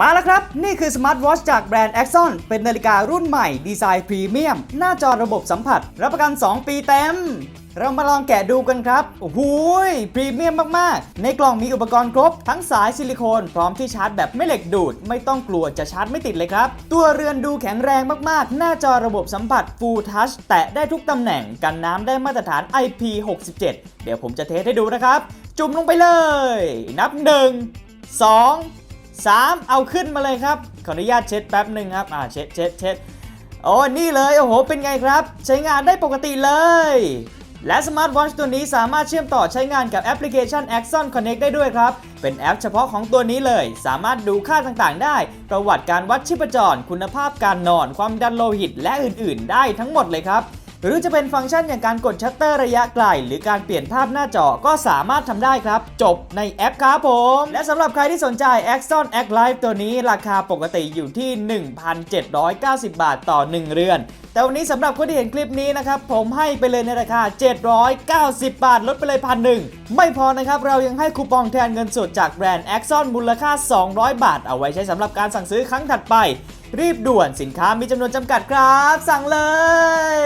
มาแล้วครับ นี่คือสมาร์ทวอชจากแบรนด์ Axon เป็นนาฬิการุ่นใหม่ดีไซน์พรีเมียม หน้าจอระบบสัมผัส รับประกัน 2 ปีเต็ม เรามาลองแกะดูกันครับ โอ้โหยพรีเมียมมาก ๆ ในกล่องมีอุปกรณ์ครบ ทั้งสายซิลิโคนพร้อมที่ชาร์จแบบไม่เหล็กดูด ไม่ต้องกลัวจะชาร์จไม่ติดเลยครับ ตัวเรือนดูแข็งแรงมาก ๆ หน้าจอระบบสัมผัส Full Touch แตะได้ทุกตำแหน่งกันน้ำได้มาตรฐาน IP67 เดี๋ยวผมจะเทสให้ดูนะครับ จุ่มลงไปเลย นับ 1 2 3 เอาขึ้นมาเลยครับ ขออนุญาตเช็ดแป๊บหนึ่งครับ อ่า เช็ดเช็ดเช็ดโอ้นี่เลย โอ้โห เป็นไงครับ ใช้งานได้ปกติเลย และสมาร์ทวอชตัวนี้สามารถเชื่อมต่อใช้งานกับแอปพลิเคชัน Axon Connect ได้ด้วยครับ เป็นแอปเฉพาะของตัวนี้เลย สามารถดูค่าต่างๆ ได้ ประวัติการวัดชีพจร คุณภาพการนอน ความดันโลหิต และอื่นๆ ได้ทั้งหมดเลยครับ หรือจะเป็นฟังก์ชันอย่างการกดชัตเตอร์ระยะไกล หรือการเปลี่ยนภาพหน้าจอก็สามารถทำได้ครับ จบในแอปครับผม และสำหรับใครที่สนใจ Axon Act Live ตัวนี้ราคาปกติอยู่ที่ 1,790 บาทต่อ 1 เรือนแต่วันนี้สำหรับคนที่เห็นคลิปนี้นะครับ ผมให้ไปเลยในราคา 790 บาท ลดไปเลยพันหนึ่งไม่พอนะครับ เรายังให้คูปองแทนเงินสดจากแบรนด์ Axon มูลค่า 200 บาท เอาไว้ใช้สำหรับการสั่งซื้อครั้งถัดไป รีบด่วนสินค้ามีจำนวนจำกัดครับ สั่งเลย